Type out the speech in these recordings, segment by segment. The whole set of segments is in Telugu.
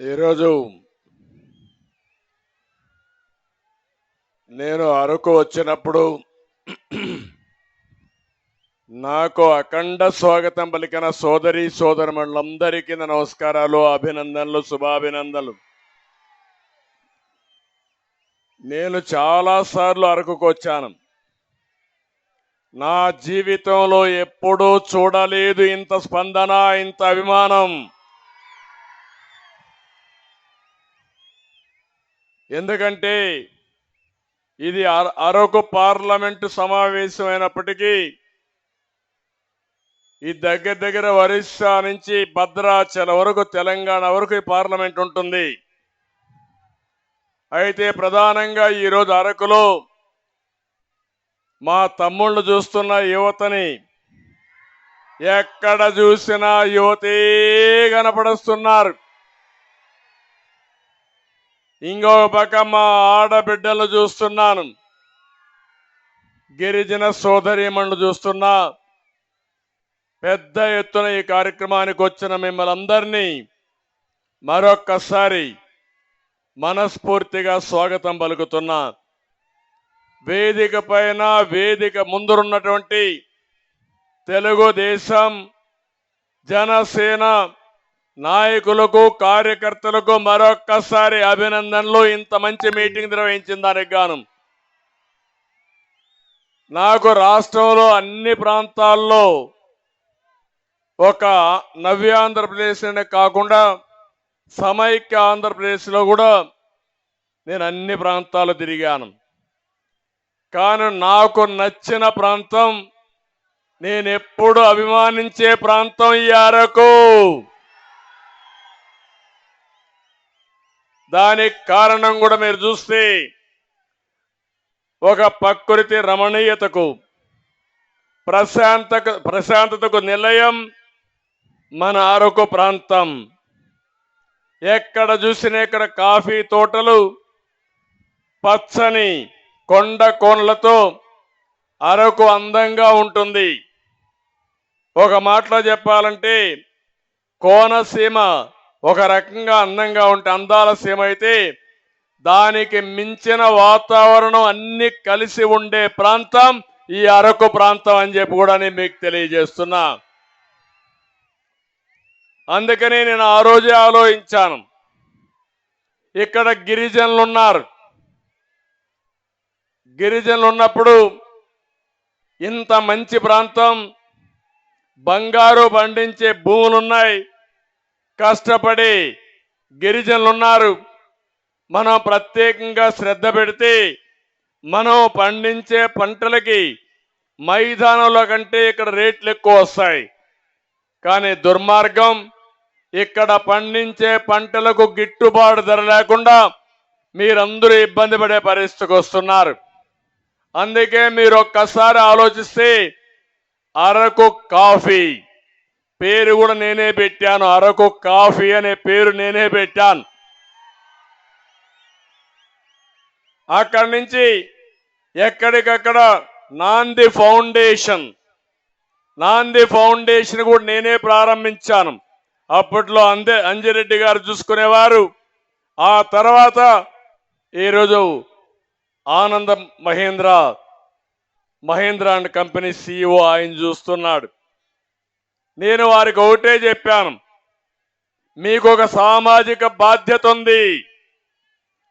ఈరోజు నేను అరకు వచ్చినప్పుడు నాకు అఖండ స్వాగతం పలికిన సోదరి సోదరులందరికీ నమస్కారాలు అభినందనలు శుభాభినందనలు. నేను చాలా సార్లు అరకుకు వచ్చాను. నా జీవితంలో ఎప్పుడూ చూడలేదు ఇంత స్పందన ఇంత అభిమానం. ఎందుకంటే ఇది అర- అరకు పార్లమెంటు సమావేశం అయినప్పటికీ ఈ దగ్గర దగ్గర ఒరిస్సా నుంచి భద్రాచల వరకు తెలంగాణ వరకు ఈ పార్లమెంట్ ఉంటుంది. అయితే ప్రధానంగా ఈరోజు అరకులో మా తమ్ముళ్ళు చూస్తున్న యువతని ఎక్కడ చూసినా యువతే కనపడుస్తున్నారు. ఇంకో పక్క మా ఆడబిడ్డలు చూస్తున్నాను. గిరిజన సోదరిమణులు చూస్తున్నా. పెద్ద ఎత్తున ఈ కార్యక్రమానికి వచ్చిన మిమ్మల్ని అందరినీ మరొక్కసారి మనస్ఫూర్తిగా స్వాగతం పలుకుతున్నా. వేదిక పైన వేదిక ముందున్నటువంటి తెలుగుదేశం జనసేన నాయకులకు కార్యకర్తలకు మరొక్కసారి అభినందనలు. ఇంత మంచి మీటింగ్ నిర్వహించిన దానికి గాను నాకు రాష్ట్రంలో అన్ని ప్రాంతాల్లో ఒక నవ్య ఆంధ్రప్రదేశ్ అనే కాకుండా సమైక్య ఆంధ్రప్రదేశ్లో కూడా నేను అన్ని ప్రాంతాలు తిరిగాను. కానీ నాకు నచ్చిన ప్రాంతం నేను ఎప్పుడు అభిమానించే ప్రాంతం ఈ అరకు. దానికి కారణం కూడా మీరు చూస్తే ఒక ప్రకృతి రమణీయతకు ప్రశాంత ప్రశాంతతకు నిలయం మన అరకు ప్రాంతం. ఎక్కడ చూసినా ఇక్కడ కాఫీ తోటలు పచ్చని కొండ కోణలతో అరకు అందంగా ఉంటుంది. ఒక మాటలో చెప్పాలంటే కోనసీమ ఒక రకంగా అందంగా ఉంటే అందాల సీమ అయితే దానికి మించిన వాతావరణం అన్ని కలిసి ఉండే ప్రాంతం ఈ అరకు ప్రాంతం అని చెప్పి కూడా నేను మీకు తెలియజేస్తున్నా. అందుకని నేను ఆ రోజే ఆలోచించాను. ఇక్కడ గిరిజనులు ఉన్నారు. గిరిజనులు ఉన్నప్పుడు ఇంత మంచి ప్రాంతం బంగారు పండించే భూములు ఉన్నాయి కష్టపడి గిరిజనులు ఉన్నారు మనం ప్రత్యేకంగా శ్రద్ధ పెడితే మనం పండించే పంటలకి మైదానంలో కంటే ఇక్కడ రేట్లు ఎక్కువ వస్తాయి. కానీ దుర్మార్గం ఇక్కడ పండించే పంటలకు గిట్టుబాటు ధర లేకుండా మీరందరూ ఇబ్బంది పడే పరిస్థితికి వస్తున్నారు. అందుకే మీరు ఒక్కసారి ఆలోచిస్తే అరకు కాఫీ పేరు కూడా నేనే పెట్టాను. అరకు కాఫీ అనే పేరు నేనే పెట్టాను. అక్కడి నుంచి ఎక్కడికక్కడ నాంది ఫౌండేషన్ నాంది ఫౌండేషన్ కూడా నేనే ప్రారంభించాను. అప్పట్లో అందే అంజిరెడ్డి గారు చూసుకునేవారు. ఆ తర్వాత ఈరోజు Anand Mahindra Mahindra and company CEO ఆయన చూస్తున్నాడు. నేను వారికి ఒకటే చెప్పాను. మీకు ఒక సామాజిక బాధ్యత ఉంది.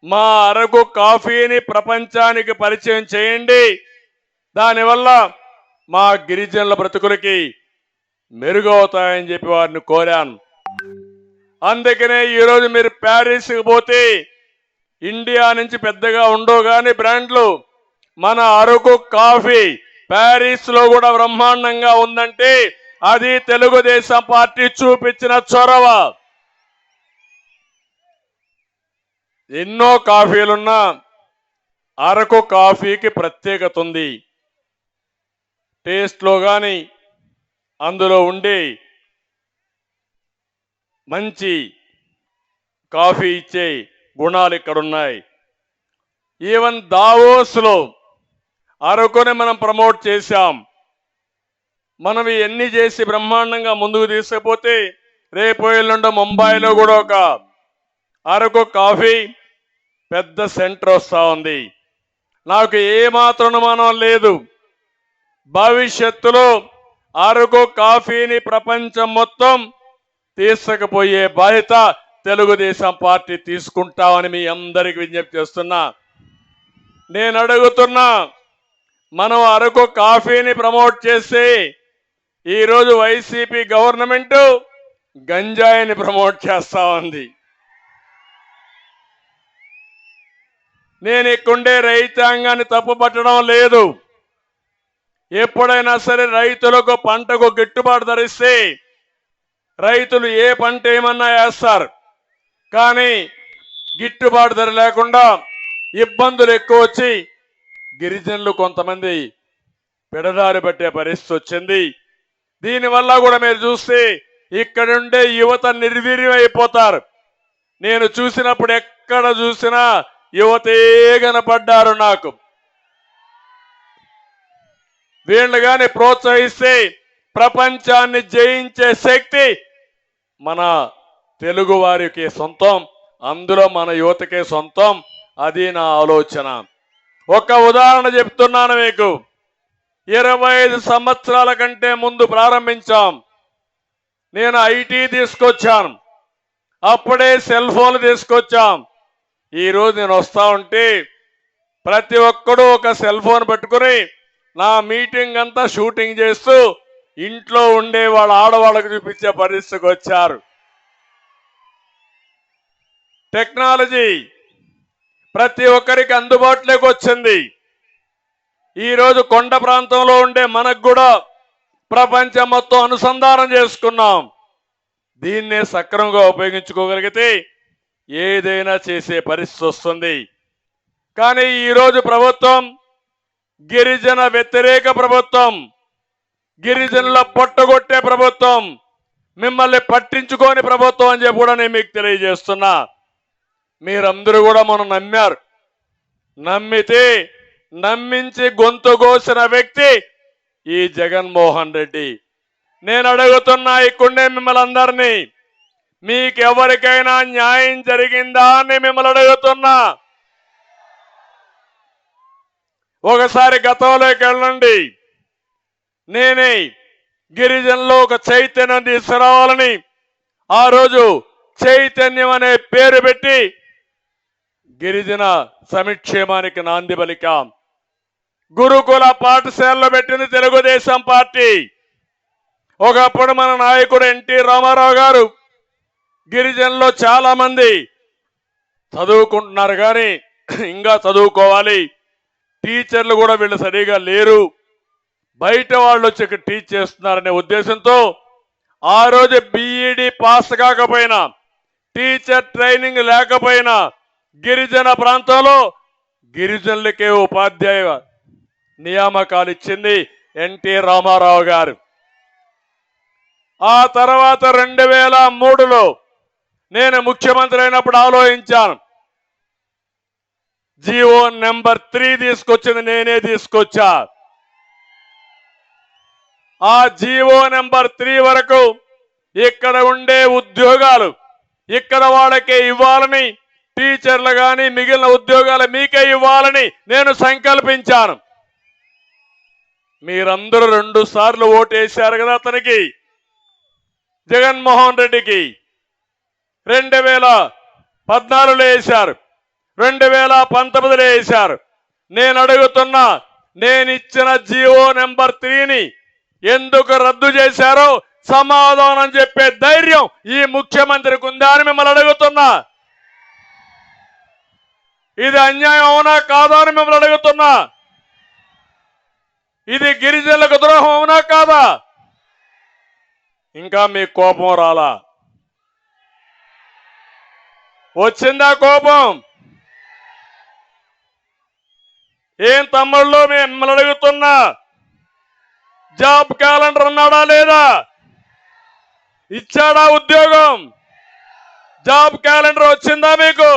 మా అరకు కాఫీని ప్రపంచానికి పరిచయం చేయండి. దానివల్ల మా గిరిజనుల బ్రతుకులకి మెరుగవుతాయని చెప్పి వారిని కోరాను. అందుకనే ఈరోజు మీరు ప్యారిస్కి పోతే ఇండియా నుంచి పెద్దగా ఉండవు కానీ బ్రాండ్లు. మన అరకు కాఫీ ప్యారిస్లో కూడా బ్రహ్మాండంగా ఉందంటే అది తెలుగుదేశం పార్టీ చూపించిన చొరవ. ఎన్నో కాఫీలున్నా అరకు కాఫీకి ప్రత్యేకత ఉంది. టేస్ట్లో కానీ అందులో ఉండే మంచి కాఫీ ఇచ్చే గుణాలు ఇక్కడ ఉన్నాయి ఈవెన్ దావోస్లో అరకుని మనం ప్రమోట్ చేశాం. మనం ఇవన్నీ చేసి బ్రహ్మాండంగా ముందుకు తీసుకుపోతే రేపు ఎల్లుండో ముంబైలో కూడా ఒక అరకు కాఫీ పెద్ద సెంటర్ వస్తూ ఉంది. నాకు ఏమాత్రం అనుమానం లేదు. భవిష్యత్తులో అరకు కాఫీని ప్రపంచం మొత్తం తీసుకుపోయే బాధ్యత తెలుగుదేశం పార్టీ తీసుకుంటామని మీ అందరికి విజ్ఞప్తి చేస్తున్నా. నేను అడుగుతున్నా మనం అరకు కాఫీని ప్రమోట్ చేసి ఈరోజు వైసీపీ గవర్నమెంట్ గంజాయిని ప్రమోట్ చేస్తా ఉంది. నేను ఇక్కడే రైతాంగాన్ని తప్పుపట్టడం లేదు. ఎప్పుడైనా సరే రైతులకు పంటకు గిట్టుబాటు ధరిస్తే రైతులు ఏ పంట ఏమన్నా వేస్తారు. కానీ గిట్టుబాటు ధర లేకుండా ఇబ్బందులు ఎక్కువ వచ్చి గిరిజనులు కొంతమంది పెడదారి పట్టే పరిస్థితి వచ్చింది. దీనివల్ల కూడా మీరు చూస్తే ఇక్కడుండే యువత నిర్వీర్యం అయిపోతారు నేను చూసినప్పుడు ఎక్కడ చూసినా యువతే కనపడ్డారు నాకు. వీళ్ళు కానీ ప్రోత్సహిస్తే ప్రపంచాన్ని జయించే శక్తి మన తెలుగు వారికి సొంతం అందులో మన యువతకే సొంతం అది నా ఆలోచన. ఒక ఉదాహరణ చెప్తున్నాను మీకు. ఇరవై ఐదు సంవత్సరాల కంటే ముందు ప్రారంభించాం. నేను ఐటీ తీసుకొచ్చాను. అప్పుడే సెల్ ఫోన్లు తీసుకొచ్చాం. ఈరోజు నేను వస్తా ఉంటే ప్రతి ఒక్కడు ఒక సెల్ ఫోన్ పెట్టుకుని నా మీటింగ్ అంతా షూటింగ్ చేస్తూ ఇంట్లో ఉండే వాళ్ళ ఆడవాళ్ళకు చూపించే పరిస్థితికి వచ్చారు. టెక్నాలజీ ప్రతి ఒక్కరికి అందుబాటులోకి వచ్చింది. ఈరోజు కొండ ప్రాంతంలో ఉండే మనకు కూడా ప్రపంచం మొత్తం అనుసంధానం చేసుకున్నాం. దీన్నే సక్రమంగా ఉపయోగించుకోగలిగితే ఏదైనా చేసే పరిస్థితి వస్తుంది. కానీ ఈరోజు ప్రభుత్వం గిరిజన వ్యతిరేక ప్రభుత్వం గిరిజనుల పొట్టగొట్టే ప్రభుత్వం మిమ్మల్ని పట్టించుకోని ప్రభుత్వం అని చెప్పి కూడా నేను మీకు తెలియజేస్తున్నా. మీరందరూ కూడా మనం నమ్మారు. నమ్మితే నమ్మించి గొంతు కోసిన వ్యక్తి ఈ జగన్మోహన్ రెడ్డి. నేను అడుగుతున్నా ఇక్కడే మిమ్మల్ని అందరినీ మీకెవరికైనా న్యాయం జరిగిందా అని మిమ్మల్ని అడుగుతున్నా. ఒకసారి గతంలోకి వెళ్ళండి. నేనే గిరిజనులో ఒక చైతన్యం తీసుకురావాలని ఆ రోజు చైతన్యం అనే పేరు పెట్టి గిరిజన సమిక్షేమానికి నాంది పలికాం. గురుకుల పాఠశాలలో పెట్టింది తెలుగుదేశం పార్టీ. ఒకప్పుడు మన నాయకుడు ఎన్టీ రామారావు గారు గిరిజనులో చాలా మంది చదువుకుంటున్నారు కానీ ఇంకా చదువుకోవాలి. టీచర్లు కూడా వీళ్ళు సరిగా లేరు. బయట వాళ్ళు వచ్చి ఇక్కడ టీచ్ చేస్తున్నారనే ఉద్దేశంతో ఆ రోజు బీఈడి పాస్ కాకపోయినా టీచర్ ట్రైనింగ్ లేకపోయినా గిరిజన ప్రాంతంలో గిరిజనులకే ఉపాధ్యాయ నియామకాలు ఇచ్చింది ఎన్టీ రామారావు గారు. ఆ తర్వాత రెండు వేల మూడులో నేను ముఖ్యమంత్రి అయినప్పుడు ఆలోచించాను. జియో నెంబర్ త్రీ తీసుకొచ్చింది నేనే తీసుకొచ్చా. ఆ జియో నెంబర్ త్రీ వరకు ఇక్కడ ఉండే ఉద్యోగాలు ఇక్కడ వాళ్ళకే ఇవ్వాలని టీచర్లు కానీ మిగిలిన ఉద్యోగాలు మీకే ఇవ్వాలని నేను సంకల్పించాను. మీరందరూ రెండు సార్లు ఓటేశారు కదా అతనికి. జగన్మోహన్ రెడ్డికి రెండు వేల పద్నాలుగులో వేశారు. రెండు వేల పంతొమ్మిదిలో వేశారు. నేను అడుగుతున్నా నేను ఇచ్చిన జియో నెంబర్ త్రీని ఎందుకు రద్దు చేశారో సమాధానం చెప్పే ధైర్యం ఈ ముఖ్యమంత్రికి ఉందా అని మిమ్మల్ని అడుగుతున్నా. ఇది అన్యాయం అవునా కాదా అని మిమ్మల్ని అడుగుతున్నా. ఇది గిరిజనులకు ద్రోహం అవునా కాదా? ఇంకా మీ కోపం రాలా? వచ్చిందా కోపం? ఏం తమ్ముళ్ళు మిమ్మల్ని అడుగుతున్నా? జాబ్ క్యాలెండర్ ఉన్నాడా లేదా? ఇచ్చాడా ఉద్యోగం? జాబ్ క్యాలెండర్ వచ్చిందా మీకు?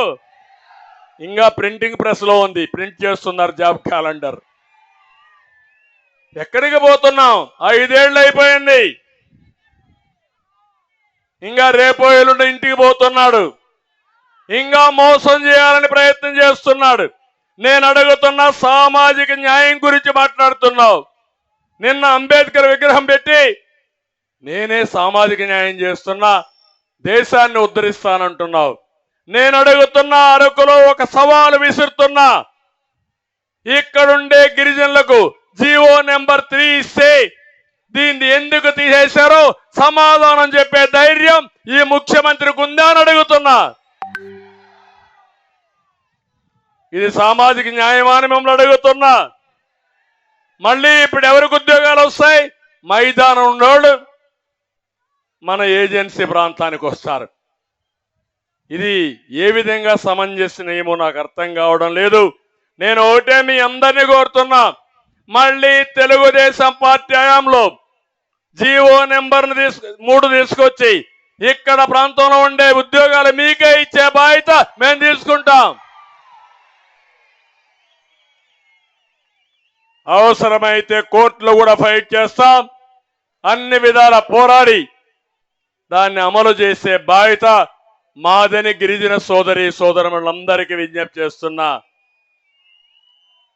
ఇంకా ప్రింటింగ్ ప్రెస్లో ఉంది. ప్రింట్ చేస్తున్నారు జాబ్ క్యాలెండర్. ఎక్కడికి పోతున్నాం ఐదేళ్ళు అయిపోయింది. ఇంకా రేపో ఎల్లుండి ఇంటికి పోతున్నాడు. ఇంకా మోసం చేయాలని ప్రయత్నం చేస్తున్నాడు. నేను అడుగుతున్న సామాజిక న్యాయం గురించి మాట్లాడుతున్నావు. నిన్న అంబేద్కర్ విగ్రహం పెట్టి నేనే సామాజిక న్యాయం చేస్తున్నా దేశాన్ని ఉద్ధరిస్తానంటున్నావు. నేను అడుగుతున్న అరకులో ఒక సవాలు విసురుతున్నా. ఇక్కడుండే గిరిజనులకు జీవో నెంబర్ త్రీ ఇస్తే దీన్ని ఎందుకు తీసేశారో సమాధానం చెప్పే ధైర్యం ఈ ముఖ్యమంత్రికి ఉందా అని అడుగుతున్నా. ఇది సామాజిక న్యాయమాని మిమ్మల్ని అడుగుతున్నా. మళ్ళీ ఇప్పుడు ఎవరికి ఉద్యోగాలు వస్తాయి? మైదానం ఉన్నోళ్ళు మన ఏజెన్సీ ప్రాంతానికి వస్తారు. ఇది ఏ విధంగా సమంజసమేమో నాకు అర్థం కావడం లేదు. నేను ఒకటే మీ అందరినీ కోరుతున్నా. మళ్ళీ తెలుగుదేశం పార్టీ హయాంలో జీవో నెంబర్ తీసు మూడు తీసుకొచ్చి ఇక్కడ ప్రాంతంలో ఉండే ఉద్యోగాలు మీకే ఇచ్చే బాధ్యత మేము తీసుకుంటాం. అవసరమైతే కోర్టులో కూడా ఫైట్ చేస్తాం. అన్ని విధాల పోరాడి దాన్ని అమలు చేసే బాధ్యత మాదని గిరిజన సోదరి సోదరులందరికీ విజ్ఞప్తి చేస్తున్నా.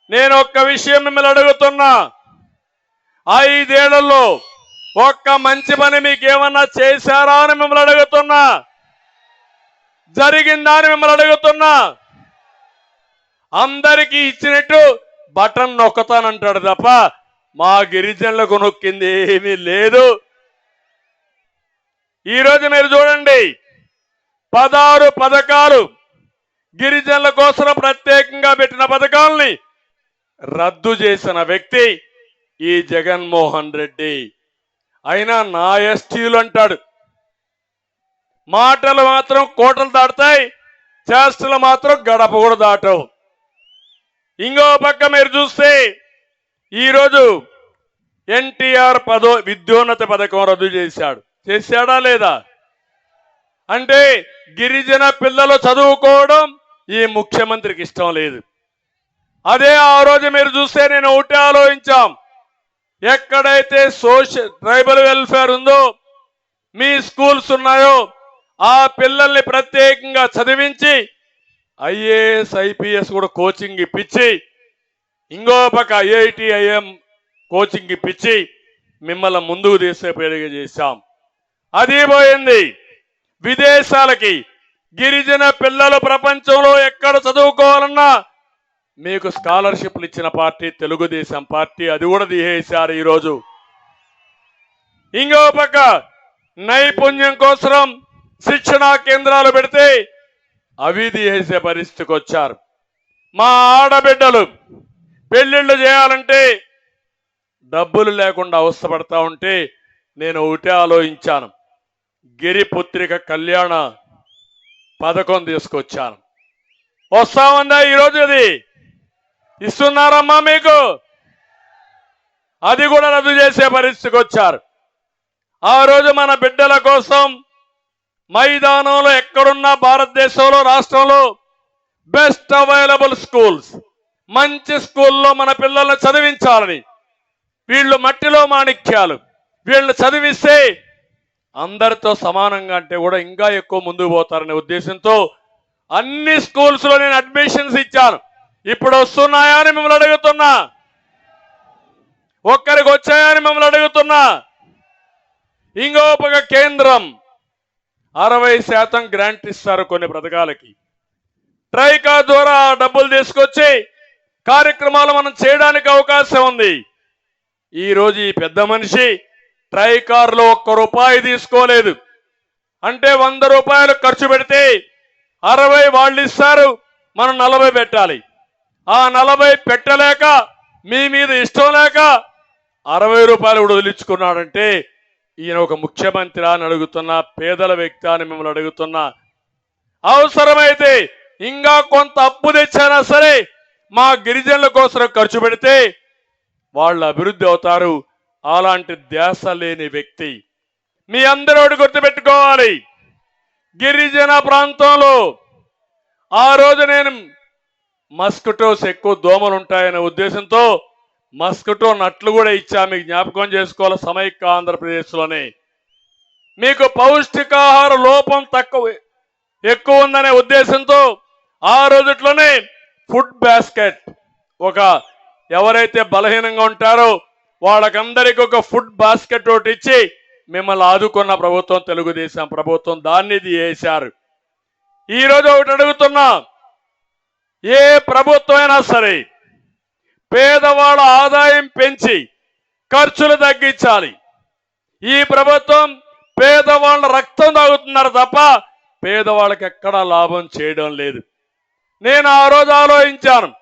నేను ఒక్క విషయం మిమ్మల్ని అడుగుతున్నా. ఐదేళ్ళలో ఒక్క మంచి పని మీకేమన్నా చేశారా అని మిమ్మల్ని అడుగుతున్నా. జరిగిందా అని మిమ్మల్ని అడుగుతున్నా. అందరికీ ఇచ్చినట్టు బటన్ నొక్కతానంటాడు తప్ప మా గిరిజనులకు నొక్కింది ఏమీ లేదు. ఈరోజు మీరు చూడండి పదహారు పథకాలు గిరిజనుల కోసం ప్రత్యేకంగా పెట్టిన పథకాల్ని రద్దు చేసిన వ్యక్తి ఈ జగన్మోహన్ రెడ్డి. అయినా నా ఎస్టీలు అంటాడు. మాటలు మాత్రం కోటలు దాటుతాయి చేష్టలు మాత్రం గడప కూడా దాటవు. ఇంకో పక్క మీరు చూస్తే ఈరోజు ఎన్టీఆర్ పదో విద్యోన్నత పథకం రద్దు చేశాడు. చేశాడా లేదా? అంటే గిరిజన పిల్లలు చదువుకోవడం ఈ ముఖ్యమంత్రికి ఇష్టం లేదు. అదే ఆ రోజు మీరు చూస్తే నేను ఒకటే ఆలోచించాం. ఎక్కడైతే సోషల్ ట్రైబల్ వెల్ఫేర్ ఉందో మీ స్కూల్స్ ఉన్నాయో ఆ పిల్లల్ని ప్రత్యేకంగా చదివించి ఐఏఎస్ ఐపీఎస్ కూడా కోచింగ్ ఇప్పించి ఇంకో పక్క ఐఐటిఐఎం కోచింగ్ ఇప్పించి మిమ్మల్ని ముందుకు తీసేపేడిగా చేశాం. అది పోయింది. విదేశాలకి గిరిజన పిల్లలు ప్రపంచంలో ఎక్కడ చదువుకోవాలన్నా మీకు స్కాలర్షిప్లు ఇచ్చిన పార్టీ తెలుగుదేశం పార్టీ అది కూడా తీసేశారు ఈరోజు. ఇంకో పక్క నైపుణ్యం కోసం శిక్షణా కేంద్రాలు పెడితే అవి తీసేసే పరిస్థితికి వచ్చారు. మా ఆడబిడ్డలు పెళ్ళిళ్ళు చేయాలంటే డబ్బులు లేకుండా అవస్థపడతా ఉంటే నేను ఒకటే ఆలోచించాను. గిరిపుత్రిక కళ్యాణ పథకం తీసుకొచ్చాను. వస్తామందా ఈరోజు అది? ఇస్తున్నారమ్మా మీకు? అది కూడా రద్దు చేసే పరిస్థితికి వచ్చారు. ఆ రోజు మన బిడ్డల కోసం మైదానంలో ఎక్కడున్నా భారతదేశంలో రాష్ట్రంలో బెస్ట్ అవైలబుల్ స్కూల్స్ మంచి స్కూల్లో మన పిల్లల్ని చదివించాలని వీళ్ళు మట్టిలో మాణిక్యాలు. వీళ్ళు చదివిస్తే అందరితో సమానంగా అంటే కూడా ఇంకా ఎక్కువ ముందుకు పోతారనే ఉద్దేశంతో అన్ని స్కూల్స్లో నేను అడ్మిషన్స్ ఇచ్చాను. ఇప్పుడు వస్తున్నాయా అని మిమ్మల్ని అడుగుతున్నా. ఒక్కరికి వచ్చాయా అని మిమ్మల్ని అడుగుతున్నా. ఇంకో కేంద్రం అరవై శాతం గ్రాంట్ ఇస్తారు కొన్ని పథకాలకి. ట్రైకా ద్వారా డబ్బులు తీసుకొచ్చి కార్యక్రమాలు మనం చేయడానికి అవకాశం ఉంది. ఈ రోజు ఈ పెద్ద మనిషి ట్రైకార్లో ఒక్క రూపాయి తీసుకోలేదు. అంటే వంద రూపాయలు ఖర్చు పెడితే అరవై వాళ్ళు ఇస్తారు మనం నలభై పెట్టాలి. ఆ నలభై పెట్టలేక మీ మీద ఇష్టం లేక అరవై రూపాయలు కూడా వదిలించుకున్నాడంటే ఈయన ఒక ముఖ్యమంత్రి అని అడుగుతున్నా పేదల వ్యక్తి అని మిమ్మల్ని అడుగుతున్నా. అవసరమైతే ఇంకా కొంత అప్పు తెచ్చినా సరే మా గిరిజనుల కోసం ఖర్చు పెడితే వాళ్ళు అభివృద్ధి అవుతారు. అలాంటి ధ్యాస లేని వ్యక్తి. మీ అందరూ ఒకటి గుర్తుపెట్టుకోవాలి. గిరిజన ప్రాంతంలో ఆ రోజు నేను మస్కిటోస్ ఎక్కువ దోమలు ఉంటాయనే ఉద్దేశంతో మస్కిటో నట్లు కూడా ఇచ్చా మీకు జ్ఞాపకం చేసుకోవాలి సమైక్య ఆంధ్రప్రదేశ్లోని. మీకు పౌష్టికాహార లోపం తక్కువ ఎక్కువ ఉందనే ఉద్దేశంతో ఆ రోజుట్లోనే ఫుడ్ బాస్కెట్ ఒక ఎవరైతే బలహీనంగా ఉంటారో వాళ్ళకందరికీ ఒక ఫుడ్ బాస్కెట్ ఒకటి ఇచ్చి మిమ్మల్ని ఆదుకున్న ప్రభుత్వం తెలుగుదేశం ప్రభుత్వం దాన్ని ఇది చేశారు ఈరోజు ఒకటి అడుగుతున్నా ఏ ప్రభుత్వం అయినా సరే పేదవాళ్ళ ఆదాయం పెంచి ఖర్చులు తగ్గించాలి. ఈ ప్రభుత్వం పేదవాళ్ళ రక్తం తాగుతున్నారు తప్ప పేదవాళ్ళకి ఎక్కడా లాభం చేయడం లేదు. నేను ఆ రోజు ఆలోచించాను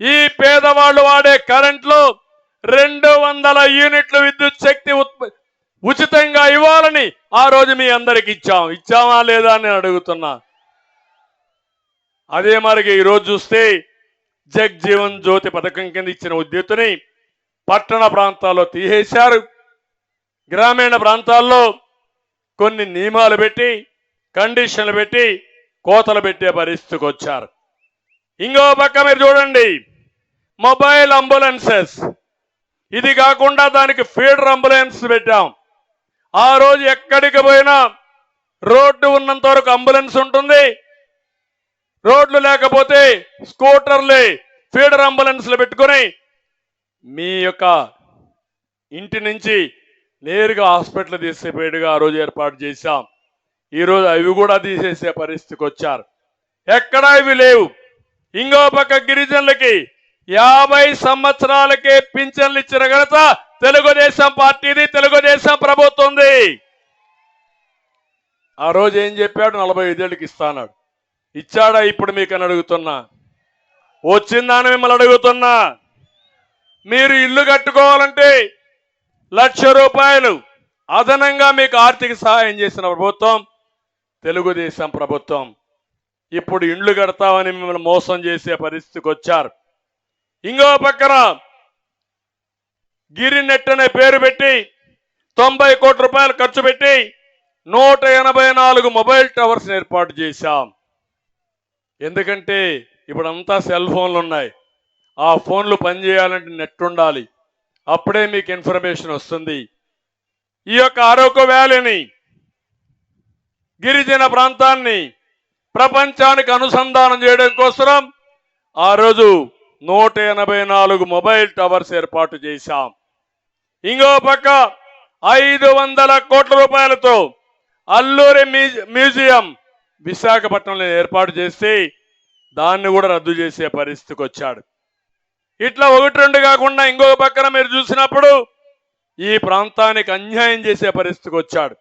ఈ పేదవాళ్ళు వాడే కరెంట్లో రెండు వందల యూనిట్లు విద్యుత్ శక్తి ఉత్ప- ఉచితంగా ఇవ్వాలని ఆ రోజు మీ అందరికి ఇచ్చాం. ఇచ్చామా లేదా అని అడుగుతున్నా. అదే మరికి ఈరోజు చూస్తే జగ్ జీవన్ జ్యోతి పథకం కింద ఇచ్చిన విద్యుత్తుని పట్టణ ప్రాంతాల్లో తీసేశారు. గ్రామీణ ప్రాంతాల్లో కొన్ని నియమాలు పెట్టి కండిషన్లు పెట్టి కోతలు పెట్టే పరిస్థితికి వచ్చారు. ఇంకో పక్క మీరు చూడండి మొబైల్ అంబులెన్సెస్ ఇది కాకుండా దానికి ఫీడర్ అంబులెన్స్ పెట్టాం. ఆ రోజు ఎక్కడికి పోయినా రోడ్డు ఉన్నంత వరకు అంబులెన్స్ ఉంటుంది. రోడ్లు లేకపోతే స్కూటర్లే ఫీడర్ అంబులెన్స్లు పెట్టుకొని మీ యొక్క ఇంటి నుంచి నేరుగా హాస్పిటల్ తీసేపోయేట్టుగా ఆ రోజు ఏర్పాటు చేశాం. ఈరోజు అవి కూడా తీసేసే పరిస్థితికి వచ్చారు. ఎక్కడా ఇవి లేవు. ఇంకో పక్క గిరిజనులకి యాభై సంవత్సరాలకే పింఛన్లు ఇచ్చిన ఘనత తెలుగుదేశం పార్టీది తెలుగుదేశం ప్రభుత్వంది. ఆ రోజు ఏం చెప్పాడు? నలభై ఐదేళ్ళకి ఇస్తానాడు. ఇచ్చాడా? ఇప్పుడు మీకు అని అడుగుతున్నా వచ్చిందని మిమ్మల్ని అడుగుతున్నా. మీరు ఇల్లు కట్టుకోవాలంటే లక్ష రూపాయలు అదనంగా మీకు ఆర్థిక సహాయం చేసిన ప్రభుత్వం తెలుగుదేశం ప్రభుత్వం. ఇప్పుడు ఇండ్లు కడతామని మిమ్మల్ని మోసం చేసే పరిస్థితికి వచ్చారు. ఇంకో పక్కన గిరినెట్ అనే పేరు పెట్టి తొంభై కోట్ల రూపాయలు ఖర్చు పెట్టి నూట ఎనభై నాలుగు మొబైల్ టవర్స్ ఏర్పాటు చేశాం. ఎందుకంటే ఇప్పుడంతా సెల్ ఫోన్లు ఉన్నాయి ఆ ఫోన్లు పనిచేయాలంటే నెట్ ఉండాలి అప్పుడే మీకు ఇన్ఫర్మేషన్ వస్తుంది. ఈ యొక్క ఆరోగ్య వ్యాలీని గిరిజన ప్రాంతాన్ని ప్రపంచానికి అనుసంధానం చేయడం కోసం ఆ రోజు నూట ఎనభై నాలుగు మొబైల్ టవర్స్ ఏర్పాటు చేశాం. ఇంకో పక్క ఐదు వందల కోట్ల రూపాయలతో అల్లూరి మ్యూజి- మ్యూజియం విశాఖపట్నంలో ఏర్పాటు చేసి దాన్ని కూడా రద్దు చేసే పరిస్థితికి వచ్చాడు. ఇట్లా ఒకటి రెండు కాకుండా ఇంకొక పక్కన మీరు చూసినప్పుడు ఈ ప్రాంతానికి అన్యాయం చేసే పరిస్థితికి వచ్చాడు.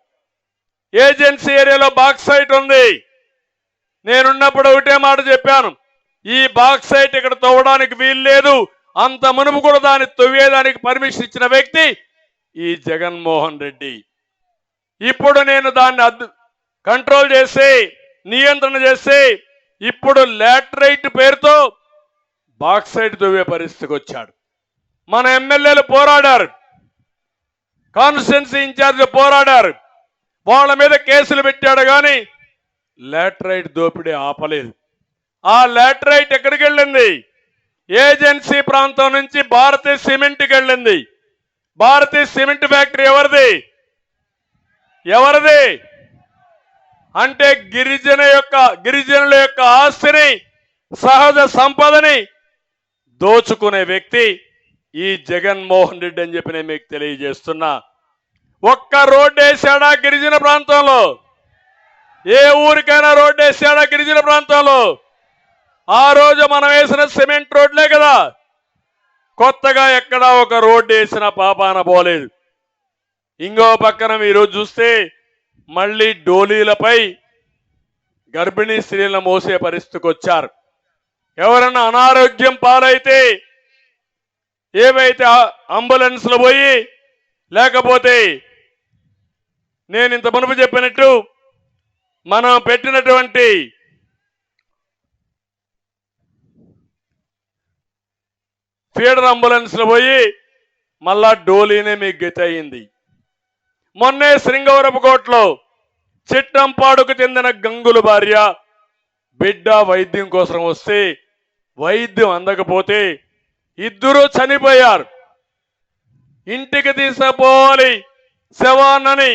ఏజెన్సీ ఏరియాలో బాక్సైట్ ఉంది. నేనున్నప్పుడు ఒకటే మాట చెప్పాను. ఈ బాక్సైట్ ఇక్కడ తవ్వడానికి వీలు లేదు. అంత మునుపు కూడా దాన్ని తవ్వేదానికి పర్మిషన్ ఇచ్చిన వ్యక్తి ఈ జగన్మోహన్ రెడ్డి. ఇప్పుడు నేను దాన్ని అద్దు కంట్రోల్ చేసి నియంత్రణ చేసి ఇప్పుడు లాటరైట్ పేరుతో బాక్సైట్ దువ్వే పరిస్థితికి వచ్చాడు. మన ఎమ్మెల్యేలు పోరాడారు. కాన్స్టిట్యున్సీ ఇన్ఛార్జ్ పోరాడారు. వాళ్ళ మీద కేసులు పెట్టాడు కానీ లాటరైట్ దోపిడీ ఆపలేదు. ఆ లాటరైట్ ఎక్కడికి వెళ్ళింది? ఏజెన్సీ ప్రాంతం నుంచి భారతీయ సిమెంట్కి వెళ్ళింది. భారతీయ సిమెంట్ ఫ్యాక్టరీ ఎవరిది? ఎవరిది? అంటే గిరిజన యొక్క గిరిజనుల యొక్క ఆస్తిని సహజ సంపదని దోచుకునే వ్యక్తి ఈ జగన్మోహన్ రెడ్డి అని చెప్పి నేను మీకు తెలియజేస్తున్నా. ఒక్క రోడ్డు వేసాడా గిరిజన ప్రాంతంలో? ఏ ఊరికైనా రోడ్డు వేసాడా గిరిజన ప్రాంతంలో? ఆ రోజు మనం వేసిన సిమెంట్ రోడ్లే కదా. కొత్తగా ఎక్కడా ఒక రోడ్డు వేసిన పాపాన పోలేదు. ఇంకో పక్కన మీరు చూస్తే మళ్ళీ డోలీలపై గర్భిణీ స్త్రీలను మోసే పరిస్థితికి వచ్చారు. ఎవరన్నా అనారోగ్యం పాలైతే ఏవైతే అంబులెన్స్లు పోయి లేకపోతే నేను ఇంత మునుపు చెప్పినట్టు మనం పెట్టినటువంటి ఫీడర్ అంబులెన్స్లు పోయి మళ్ళా డోలీనే మీకు గతి అయింది మొన్నే శ్రింగవరపుకోటలో చిట్టంపాడుకు చెందిన గంగుల భార్య బిడ్డ వైద్యం కోసం వస్తే వైద్యం అందకపోతే ఇద్దరూ చనిపోయారు. ఇంటికి తీసుకుపోవాలి శవాన్నని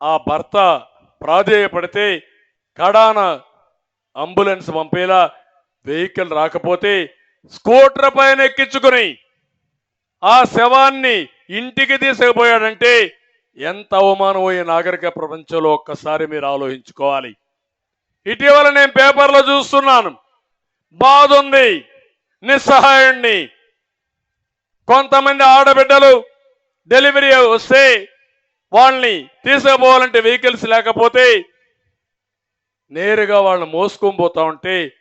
ఆ భర్త ప్రాధేయపడితే కడాన అంబులెన్స్ పంపేలా వెహికల్ రాకపోతే స్కూటర్ పైన ఎక్కించుకుని ఆ శవాన్ని ఇంటికి తీసుకుపోయాడంటే ఎంత అవమానమో ఈ నాగరిక ప్రపంచంలో ఒక్కసారి మీరు ఆలోచించుకోవాలి. ఇటీవల నేను పేపర్లో చూస్తున్నాను. బాధ ఉంది నిస్సహాయుణ్ణి. కొంతమంది ఆడబిడ్డలు డెలివరీ వస్తే వాళ్ళని తీసుకుపోవాలంటే వెహికల్స్ లేకపోతే నేరుగా వాళ్ళని మోసుకొని పోతా ఉంటే